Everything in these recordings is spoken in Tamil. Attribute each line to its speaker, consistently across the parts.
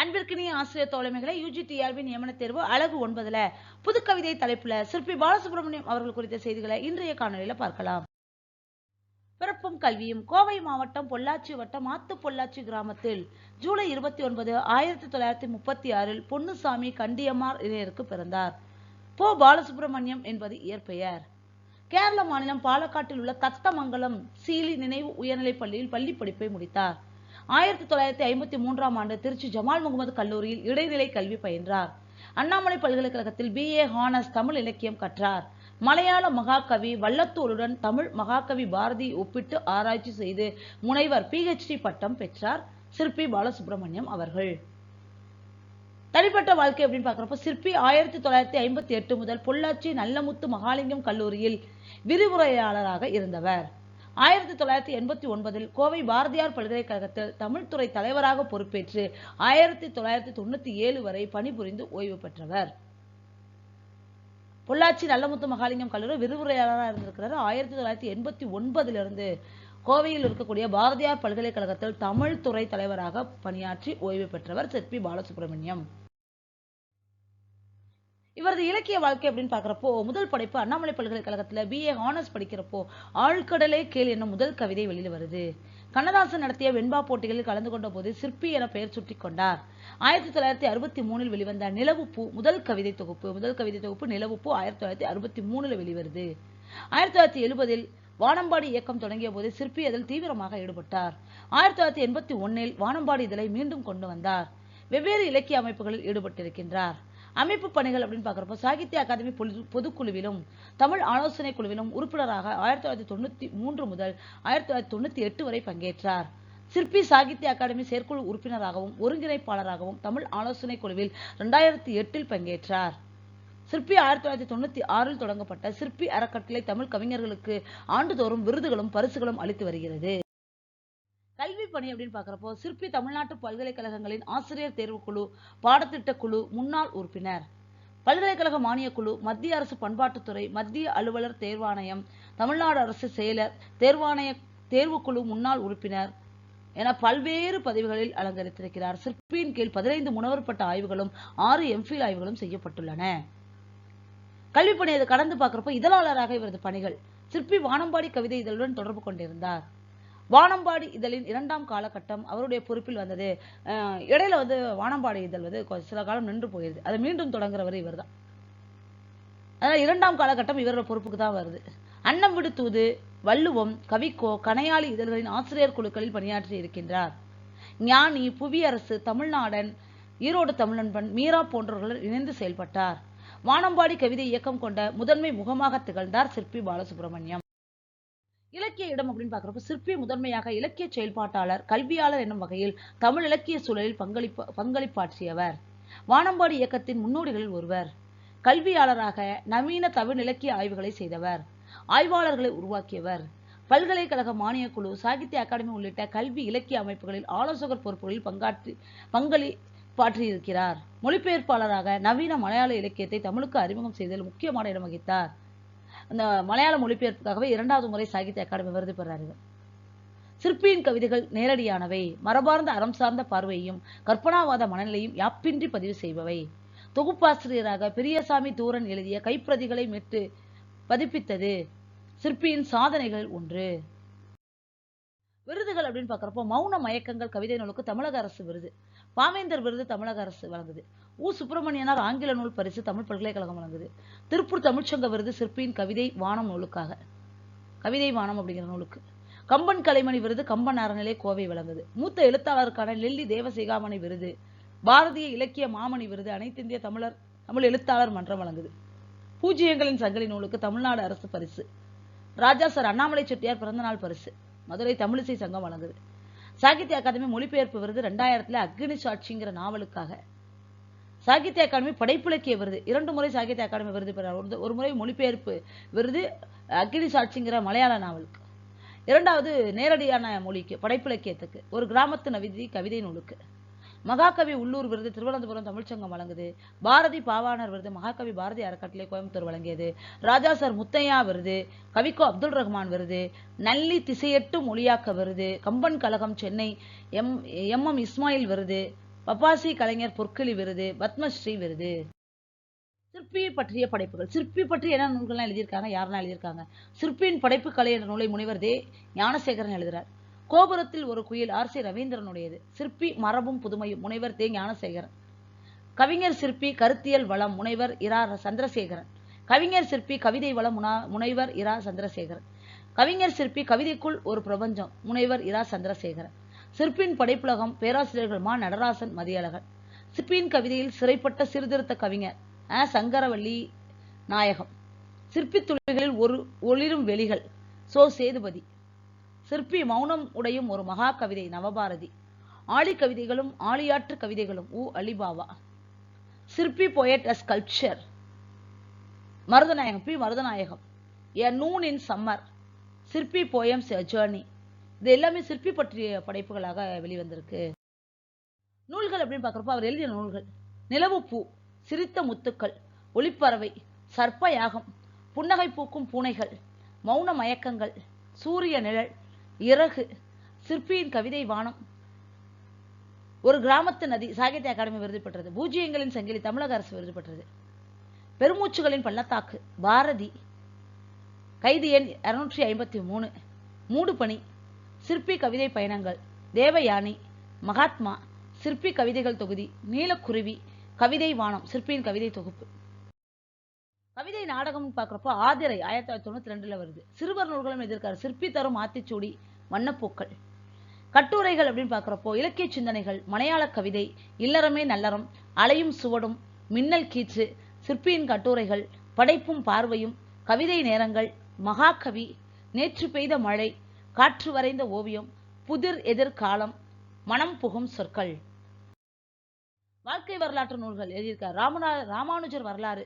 Speaker 1: அன்பிற்கினிய ஆசிரியர் தோழமைகளை யூஜிடிஆர்பி நியமன தேர்வு அழகு ஒன்பதுல. புதுக்கவிதை தலைப்புல சிற்பி பாலசுப்ரமணியம் அவர்கள் குறித்த செய்திகளை இன்றைய காணொலியில பார்க்கலாம். பிறப்பும் கல்வியும். கோவை மாவட்டம் பொள்ளாச்சி வட்டம் ஆத்து பொள்ளாச்சி கிராமத்தில் ஜூலை இருபத்தி ஒன்பது ஆயிரத்தி தொள்ளாயிரத்தி முப்பத்தி ஆறில் பொன்னுசாமி கண்டியம்மார் இளையருக்கு பிறந்தார். போ பாலசுப்ரமணியம் என்பது இயற்பெயர். கேரள மாநிலம் பாலக்காட்டில் உள்ள தத்தமங்கலம் சீலி நினைவு உயர்நிலைப் பள்ளியில் பள்ளி படிப்பை முடித்தார். ஆயிரத்தி தொள்ளாயிரத்தி ஐம்பத்தி மூன்றாம் ஆண்டு திருச்சி ஜமால் முகமது கல்லூரியில் இடைநிலை கல்வி பயின்றார். அண்ணாமலை பல்கலைக்கழகத்தில் பி ஏ தமிழ் இலக்கியம் கற்றார். மலையாள மகாகவி வல்லத்தூருடன் தமிழ் மகாகவி பாரதி ஒப்பிட்டு ஆராய்ச்சி செய்து முனைவர் பிஹெச்டி பட்டம் பெற்றார். சிற்பி பாலசுப்ரமணியம் அவர்கள். தனிப்பட்ட வாழ்க்கை அப்படின்னு பார்க்குறப்ப சிற்பி ஆயிரத்தி தொள்ளாயிரத்தி ஐம்பத்தி எட்டு முதல் பொள்ளாச்சி நல்லமுத்து மகாலிங்கம் கல்லூரியில் விரிவுரையாளராக இருந்தவர். ஆயிரத்தி தொள்ளாயிரத்தி எண்பத்தி ஒன்பதில் கோவை பாரதியார் பல்கலைக்கழகத்தில் தமிழ்துறை தலைவராக பொறுப்பேற்று ஆயிரத்தி தொள்ளாயிரத்தி தொண்ணூத்தி ஏழு வரை பணிபுரிந்து ஓய்வு பெற்றவர். பொள்ளாச்சி நல்லமுத்து மகாலிங்கம் கல்லூரி விரிவுரையாளராக இருந்திருக்கிறார். ஆயிரத்தி தொள்ளாயிரத்தி எண்பத்தி ஒன்பதிலிருந்து கோவையில் இருக்கக்கூடிய பாரதியார் பல்கலைக்கழகத்தில் தமிழ் துறை தலைவராக பணியாற்றி ஓய்வு பெற்றவர் செட்பி பாலசுப்ரமணியம். இவரது இலக்கிய வாழ்க்கை அப்படின்னு பார்க்குறப்போ முதல் படைப்பு அண்ணாமலை பல்கலைக்கழகத்தில் பிஏ ஹானர்ஸ் படிக்கிறப்போ ஆழ்கடலே கேள் என்னும் முதல் கவிதை வெளியில் வருது. கண்ணதாசன் நடத்திய வெண்பா போட்டிகளில் கலந்து கொண்ட போது சிற்பி என பெயர் சுட்டி கொண்டார். ஆயிரத்தி தொள்ளாயிரத்தி அறுபத்தி மூணில் வெளிவந்த நிலவுப்பூ முதல் கவிதை தொகுப்பு முதல் கவிதை தொகுப்பு நிலவுப்பூ ஆயிரத்தி தொள்ளாயிரத்தி அறுபத்தி மூணில் வெளிவருது. ஆயிரத்தி தொள்ளாயிரத்தி எழுபதில் வானம்பாடி இயக்கம் தொடங்கிய போது சிற்பி அதில் தீவிரமாக ஈடுபட்டார். ஆயிரத்தி தொள்ளாயிரத்தி எண்பத்தி ஒன்னில் வானம்பாடி இதழை மீண்டும் கொண்டு வந்தார். வெவ்வேறு இலக்கிய அமைப்புகளில் ஈடுபட்டிருக்கின்றார். அமைப்பு பணிகள் அப்படின்னு பார்க்குறப்போ சாகித்ய அகாதமி பொது பொதுக்குழுவிலும் தமிழ் ஆலோசனை குழுவிலும் உறுப்பினராக ஆயிரத்தி தொள்ளாயிரத்தி தொண்ணூத்தி மூன்று முதல் ஆயிரத்தி தொள்ளாயிரத்தி தொண்ணூத்தி எட்டு வரை பங்கேற்றார். சிற்பி சாகித்ய அகாடமி செயற்குழு உறுப்பினராகவும் ஒருங்கிணைப்பாளராகவும் தமிழ் ஆலோசனை குழுவில் ரெண்டாயிரத்தி எட்டில் பங்கேற்றார். சிற்பி ஆயிரத்தி தொள்ளாயிரத்தி தொண்ணூத்தி ஆறில் தொடங்கப்பட்ட சிற்பி அறக்கட்டளை தமிழ் கவிஞர்களுக்கு ஆண்டுதோறும் விருதுகளும் பரிசுகளும் அளித்து வருகிறது. பணி அப்படின்னு பார்க்குறப்போ சிற்பி தமிழ்நாட்டு பல்கலைக்கழகங்களின் ஆசிரியர் தேர்வுக்குழு பாடத்திட்ட குழு முன்னாள் உறுப்பினர். பல்கலைக்கழக மானியக்குழு மத்திய அரசு பண்பாட்டுத்துறை மத்திய அலுவலர் தேர்வாணையம் தமிழ்நாடு அரசு செயலர் தேர்வாணைய தேர்வுக்குழு முன்னாள் உறுப்பினர் என பல்வேறு பதவிகளில் அலங்கரித்திருக்கிறார். சிற்பியின் கீழ் பதினைந்து முனவர்பட்ட ஆய்வுகளும் ஆறு எம்ஃபில் ஆய்வுகளும் செய்யப்பட்டுள்ளன. கல்வி பணியை கடந்து பார்க்குறப்போ இதழாளராக இவரது பணிகள் சிற்பி வானம்பாடி கவிதை இதழுடன் தொடர்பு கொண்டிருந்தார். வானம்பாடி இதழின் இரண்டாம் காலகட்டம் அவருடைய பொறுப்பில் வந்தது. அஹ் இடையில வந்து வானம்பாடி இதழ் வந்து சில காலம் நின்று போயிருது. அதை மீண்டும் தொடங்குறவர் இவர் தான் அதனால் இரண்டாம் காலகட்டம் இவரோட பொறுப்புக்கு தான் வருது. அன்னம் விடு தூது வள்ளுவம் கவிக்கோ கனையாளி இதழ்களின் ஆசிரியர் குழுக்களில் பணியாற்றி இருக்கின்றார். ஞானி புவியரசு தமிழ்நாடன் ஈரோடு தமிழன்பன் மீரா போன்றவர்களுடன் இணைந்து செயல்பட்டார். வானம்பாடி கவிதை இயக்கம் கொண்ட முதன்மை முகமாக திகழ்ந்தார் சிற்பி பாலசுப்ரமணியம். இலக்கிய இடம் அப்படின்னு பார்க்குறப்ப சிற்பி முதன்மையாக இலக்கிய செயல்பாட்டாளர் கல்வியாளர் என்னும் வகையில் தமிழ் இலக்கிய சூழலில் பங்களிப்பு பங்களிப்பாற்றியவர். வானம்பாடி இயக்கத்தின் முன்னோடிகளில் ஒருவர். கல்வியாளராக நவீன தமிழ் இலக்கிய ஆய்வுகளை செய்தவர். ஆய்வாளர்களை உருவாக்கியவர். பல்கலைக்கழக மானியக் குழு சாகித்ய அகாடமி உள்ளிட்ட கல்வி இலக்கிய அமைப்புகளில் ஆலோசகர் பொறுப்புகளில் பங்காற்றி பங்களி பாற்றியிருக்கிறார். மொழிபெயர்ப்பாளராக நவீன மலையாள இலக்கியத்தை தமிழுக்கு அறிமுகம் செய்ததில் முக்கியமான இடம் வகித்தார். அந்த மலையாள மொழிபெயர்ப்புக்காகவே இரண்டாவது முறை சாகித்ய அகாடமி விருது பெறாரு சிற்பியின் கவிதைகள் நேரடியானவை. மரபார்ந்த அறம் சார்ந்த பார்வையையும் கற்பனாவாத மனநிலையும் யாப்பின்றி பதிவு செய்பவை. தொகுப்பாசிரியராக பெரியசாமி தூரன் எழுதிய கைப்பிரதிகளை மீட்டு பதிப்பித்தது சிற்பியின் சாதனைகள் ஒன்று. விருதுகள் அப்படின்னு பார்க்குறப்போ மௌன மயக்கங்கள் கவிதை நூலுக்கு தமிழக அரசு விருது. பாவேந்தர் விருது தமிழக அரசு வழங்குது. உ. சுப்பிரமணியனார் ஆங்கில நூல் பரிசு தமிழ் பல்கலைக்கழகம் வழங்குது. திருப்பூர் தமிழ்ச்சங்க விருது சிற்பியின் கவிதை வானம் நூலுக்காக. கவிதை வானம் அப்படிங்கிற நூலுக்கு. கம்பன் கலைமணி விருது கம்பன் அறநிலை கோவை வழங்குது. மூத்த எழுத்தாளருக்கான நெல்லி தேவசிகாமணி விருது பாரதிய இலக்கிய மாமணி விருது அனைத்திந்திய தமிழர் தமிழ் எழுத்தாளர் மன்றம் வழங்குது. பூஜ்ஜியங்களின் சங்கிலி நூலுக்கு தமிழ்நாடு அரசு பரிசு. ராஜா சார் அண்ணாமலை செட்டியார் பிறந்தநாள் பரிசு. மதுரை தமிழிசை சங்கம் வழங்குது. சாகித்ய அகாதமி மொழிபெயர்ப்பு விருது ரெண்டாயிரத்துல அக்னி சாட்சிங்கிற நாவலுக்காக. சாகித்ய அகாடமி படைப்பிலக்கிய விருது. இரண்டு முறை சாகித்ய அகாடமி விருது பெறார். ஒரு ஒரு முறை மொழிபெயர்ப்பு விருது அக்னி சாட்சிங்கிற மலையாள நாவலுக்கு. இரண்டாவது நேரடியான மொழிக்கு படைப்பிலக்கியத்துக்கு ஒரு கிராமத்து நவிதி கவிதை நூலுக்கு. மகாகவி உள்ளூர் விருது திருவனந்தபுரம் தமிழ்ச்சங்கம் வழங்குது. பாரதி பாவாணர் விருது மகாகவி பாரதி அறக்கட்டளை கோயம்புத்தூர் வழங்கியது. ராஜா சார் முத்தையா விருது கவிக்கோ அப்துல் ரஹ்மான் விருது நல்லி திசையெட்டு மொழியாக்க விருது Kamban Kazhagam Chennai M M M Ismail விருது பப்பாசி கலைஞர் பொற்கிளி விருது பத்மஸ்ரீ விருது. சிற்பியை பற்றிய படைப்புகள். சிற்பி பற்றி என்ன நூல்கள்லாம் எழுதியிருக்காங்க? யாரெல்லாம் எழுதியிருக்காங்க? சிற்பியின் படைப்பு கலை என்ற நூலை முனைவர் தே. ஞானசேகரன் எழுதுறார். கோபுரத்தில் ஒரு குயில் ஆர் சி ரவீந்திரனுடையது. சிற்பி மரபும் புதுமையும். முனைவர் தே. ஞானசேகரன். கவிஞர் சிற்பி கருத்தியல் வளம். முனைவர் இரா. சந்திரசேகரன். கவிஞர் சிற்பி கவிதை வளம். முனா முனைவர் இரா. சந்திரசேகரன். கவிஞர் சிற்பி கவிதைக்குள் ஒரு பிரபஞ்சம். முனைவர் இரா. சந்திரசேகரன். சிற்பியின் படைப்புலகம் பேராசிரியர்கள் மா. நடராசன் மதியழகன். சிற்பியின் கவிதையில் சிறைப்பட்ட சீர்திருத்த கவிஞர் அ. சங்கரவள்ளி நாயகம். சிற்பி துளிகளில் ஒரு ஒளிரும் வெளிகள். சோ. சேதுபதி. சிற்பி மௌனம் உடையும் ஒரு மகா கவிதை நவபாரதி. ஆழி கவிதைகளும் ஆழியாற்று கவிதைகளும். உ Alibaba Sirpi poet as culture Marudhanayagam P Marudhanayagam. A noon in summer Sirpi poems journey இது எல்லாமே சிற்பி பற்றிய படைப்புகளாக வெளிவந்திருக்கு. நூல்கள் அப்படின்னு பார்க்குறப்ப அவர் எழுதிய நூல்கள். நிலவு பூ சிரித்த முத்துக்கள் ஒளிப்பறவை சர்ப்ப யாகம் புன்னகை பூக்கும் பூனைகள் மௌன மயக்கங்கள் சூரிய நிழல் இறகு சிற்பியின் கவிதை வானம். ஒரு கிராமத்து நதி சாகித்ய அகாடமி விருது பெற்றது. பூஜ்ஜியங்களின் சங்கிலி தமிழக அரசு விருது பெற்றது. பெருமூச்சுகளின் பள்ளத்தாக்கு பாரதி கைது எண் இருநூற்றி ஐம்பத்தி மூணு. மூடுபனி சிற்பி கவிதை பயணங்கள். தேவயானி மகாத்மா சிற்பி கவிதைகள் தொகுதி. நீலக்குருவி கவிதை வானம் சிற்பியின் கவிதை தொகுப்பு. கவிதை நாடகம்னு பார்க்குறப்போ ஆதிரை ஆயிரத்தி தொள்ளாயிரத்தி தொண்ணூற்றி ரெண்டில் வருது. சிறுவர் நூல்களும் எதிர்க்காரு சிற்பி தரும் ஆத்திச்சூடி வண்ணப்பூக்கள் கட்டுரைகள் அப்படின்னு பார்க்குறப்போ இலக்கிய சிந்தனைகள் மலையாள கவிதை இல்லறமே நல்லறம் அலையும் சுவடும் மின்னல் கீச்சு சிற்பியின் கட்டுரைகள் படைப்பும் பார்வையும் கவிதை நேரங்கள் மகாகவி நேற்று பெய்த மழை காற்று வரைந்த ஓவியம் புதிர் எதிர்காலம் மனம் புகும் சொற்கள். வாழ்க்கை வரலாற்று நூல்கள் எழுதியிருக்கார். ராமநா ராமானுஜர் வரலாறு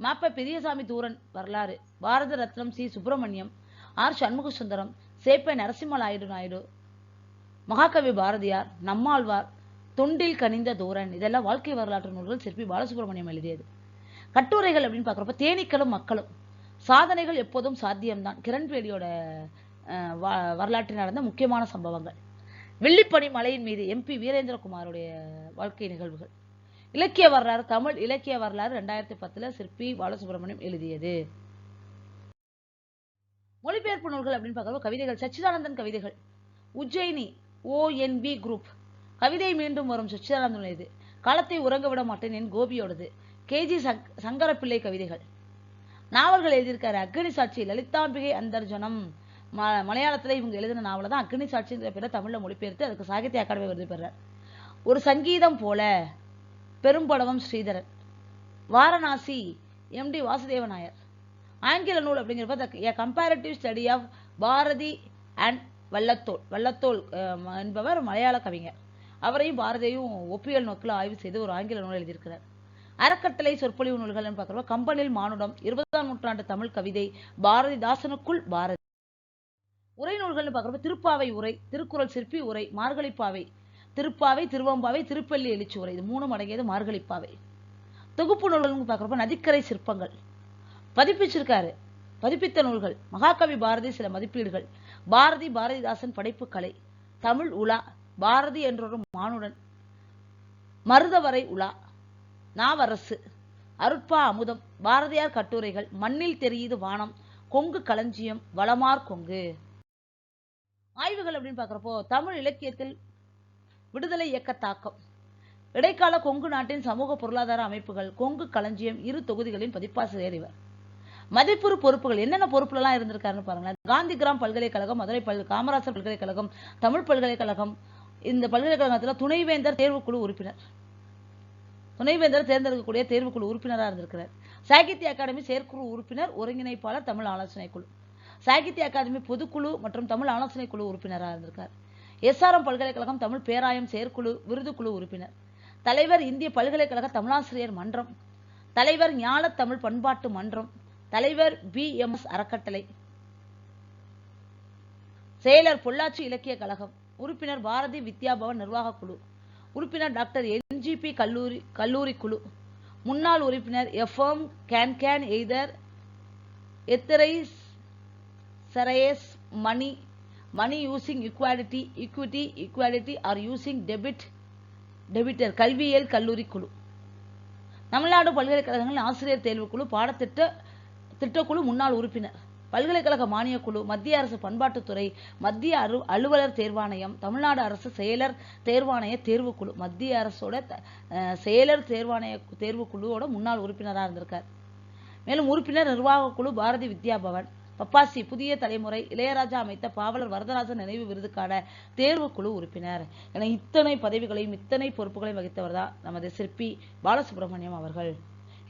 Speaker 1: மாப்ப பெரியசாமி தூரன் வரலாறு. பாரத ரத்னம் சி. சுப்பிரமணியம் ஆர். சண்முக சுந்தரம் சேப்பை நரசிம்ம நாயுடு நாயுடு மகாகவி பாரதியார் நம்மாழ்வார் தொண்டில் கனிந்த தூரன். இதெல்லாம் வாழ்க்கை வரலாற்று நூல்கள் சிற்பி பாலசுப்ரமணியம் எழுதியது. கட்டுரைகள் அப்படின்னு பார்க்குறப்ப தேனீக்களும் மக்களும். சாதனைகள் எப்போதும் சாத்தியம்தான். கிரண்பேடியோட வ- வரலாற்றில் நடந்த முக்கியமான சம்பவங்கள். வெள்ளிப்பனி மலையின் மீது எம்பி வீரேந்திரகுமாருடைய வாழ்க்கை நிகழ்வுகள். இலக்கிய வரலாறு தமிழ் இலக்கிய வரலாறு ரெண்டாயிரத்தி பத்துல சிற்பி பாலசுப்ரமணியம் எழுதியது. மொழிபெயர்ப்பு நூல்கள் அப்படின்னு பார்க்குறப்ப கவிதைகள் சச்சிதானந்தன் கவிதைகள். உஜ்ஜயினி ஓஎன்பி குரூப் கவிதை மீண்டும் வரும். சச்சிதானந்தன் இது. காலத்தை உறங்க விட மாட்டேன் என் கோபியோடது. கேஜி சங் சங்கரப்பிள்ளை கவிதைகள். நாவல்கள் எழுதியிருக்காரு அக்னி சாட்சி லலிதாம்பிகை அந்தர்ஜனம். ம மலையாளத்துல இவங்க எழுதின நாவலை தான் அக்னி சாட்சிங்கிற பேரை தமிழில் மொழிபெயர்த்து அதுக்கு சாகித்ய அகாடமி விருது பெறார். ஒரு சங்கீதம் போல பெரும்படவம் ஸ்ரீதரன். வாரணாசி எம்டி வாசுதேவ நாயர் ஆங்கில நூல் அப்படிங்கிறப்ப comparative study of Bharathi and Vallathol. Vallathol என்பவர் மலையாள கவிஞர். அவரையும் பாரதியையும் ஒப்பியல் நோக்கில் ஆய்வு செய்து ஒரு ஆங்கில நூல் எழுதியிருக்கிறார். அறக்கட்டளை சொற்பொழிவு நூல்கள்னு பார்க்குறப்ப கம்பனில் மானுடம் இருபதாம் நூற்றாண்டு தமிழ் கவிதை பாரதிதாசனுக்குள் பாரதி. உரை நூல்கள்னு பார்க்குறப்ப திருப்பாவை உரை திருக்குறள் சிற்பி உரை மார்கழிப்பாவை திருப்பாவை திருவம்பாவை திருப்பள்ளி எழுச்சி உரை இது மூணும் அடங்கியது மார்கழிப்பாவை. தொகுப்பு நூல்கள்னு பார்க்குறப்ப நதிக்கரை சிற்பங்கள். பதிப்பிச்சிருக்காரு. பதிப்பித்த நூல்கள். மகாகவி பாரதி சில மதிப்பீடுகள். பாரதி பாரதிதாசன் படைப்பு கலை தமிழ் உலா. பாரதி என்றொரு மானுடன். மருதவரை உலா. நாவரசு. அருட்பா அமுதம். பாரதியார் கட்டுரைகள். மண்ணில் தெரியுது வானம். கொங்கு களஞ்சியம். வளமார் கொங்கு. ஆய்வுகள் அப்படின்னு பார்க்குறப்போ தமிழ் இலக்கியத்தில் விடுதலை இயக்க தாக்கம். இடைக்கால கொங்கு நாட்டின் சமூக பொருளாதார அமைப்புகள் கொங்கு களஞ்சியம் இரு தொகுதிகளின் பதிப்பாசிரியர் இவர். மதிப்புறு பொறுப்புகள் என்னென்ன பொறுப்புலலாம் இருந்திருக்காருன்னு பாருங்களேன். காந்திகிராம் பல்கலைக்கழகம் மதுரை பல் காமராசர் பல்கலைக்கழகம் தமிழ் பல்கலைக்கழகம் இந்த பல்கலைக்கழகத்துல துணைவேந்தர் தேர்வுக்குழு உறுப்பினர். துணைவேந்தர் தேர்ந்தெடுக்கக்கூடிய தேர்வுக்குழு உறுப்பினராக இருந்திருக்கிறார். சாகித்ய அகாடமி செயற்குழு உறுப்பினர் ஒருங்கிணைப்பாளர் தமிழ் ஆலோசனை குழு சாகித்ய அகாதமி பொதுக்குழு மற்றும் தமிழ் ஆலோசனை குழு உறுப்பினராக இருந்திருக்கார். எஸ்ஆர்எம் பல்கலைக்கழகம் தமிழ் பேராயம் செயற்குழு விருதுக்குழு உறுப்பினர். தலைவர் இந்திய பல்கலைக்கழக தமிழாசிரியர் மன்றம். தலைவர் ஞான தமிழ் பண்பாட்டு மன்றம். தலைவர் பி. எம். எஸ். அறக்கட்டளை. செயலர் பொள்ளாச்சி இலக்கிய கழகம். உறுப்பினர் பாரதி வித்யாபவன் நிர்வாக குழு. உறுப்பினர் டாக்டர் என்ஜிபி கல்லூரி கல்லூரி குழு. முன்னாள் உறுப்பினர் எஃப்எம் கேன் கேன் எய்தர். எத்தரை சரையஸ் money. Money using equality equity equality are using debit debtor கல்வியியல் கல்லூரி குழு. தமிழ்நாடு பல்கலைக்கழகங்களின் ஆசிரியர் தேர்வுக்குழு பாடத்திட்ட திட்டக்குழு முன்னாள் உறுப்பினர். பல்கலைக்கழக மானியக்குழு மத்திய அரசு பண்பாட்டுத்துறை மத்திய அரு அலுவலர் தேர்வாணையம் தமிழ்நாடு அரசு செயலர் தேர்வாணைய தேர்வுக்குழு. மத்திய அரசோட செயலர் தேர்வாணைய தேர்வுக்குழுவோட முன்னாள் உறுப்பினராக இருந்திருக்கார். மேலும் உறுப்பினர் நிர்வாகக் குழு பாரதி வித்யா பவன் பப்பாசி புதிய தலைமுறை இளையராஜா அமைத்த பாவலர் வரதராஜன் நினைவு விருதுக்கான தேர்வுக்குழு உறுப்பினர். என இத்தனை பதவிகளையும் இத்தனை பொறுப்புகளையும் வகித்தவர் தான் நமது சிற்பி பாலசுப்ரமணியம் அவர்கள்.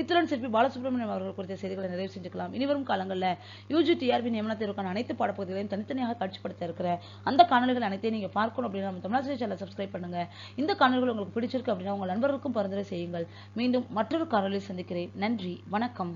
Speaker 1: இத்துடன் சிற்பி பாலசுப்ரமணியம் அவர்கள் குறித்த செய்திகளை நிறைவு செஞ்சுக்கலாம். இனிவரும் காலங்களில் யூஜி டிஆர்பி நியமன தேர்வுக்கான அனைத்து பாடப்பகுதிகளையும் தனித்தனியாக காட்சிப்படுத்த இருக்கிற அந்த காணொலிகள் அனைத்தையும் நீங்க பார்க்கணும் அப்படின்னா நம்ம தமிழாசிரியர் சேனலை சப்ஸ்கிரைப் பண்ணுங்க. இந்த காணொலிகள் உங்களுக்கு பிடிச்சிருக்கு அப்படின்னா உங்கள் நண்பர்களுக்கும் பரிந்துரை செய்யுங்கள். மீண்டும் மற்றொரு காணொலியில் சந்திக்கிறேன். நன்றி. வணக்கம்.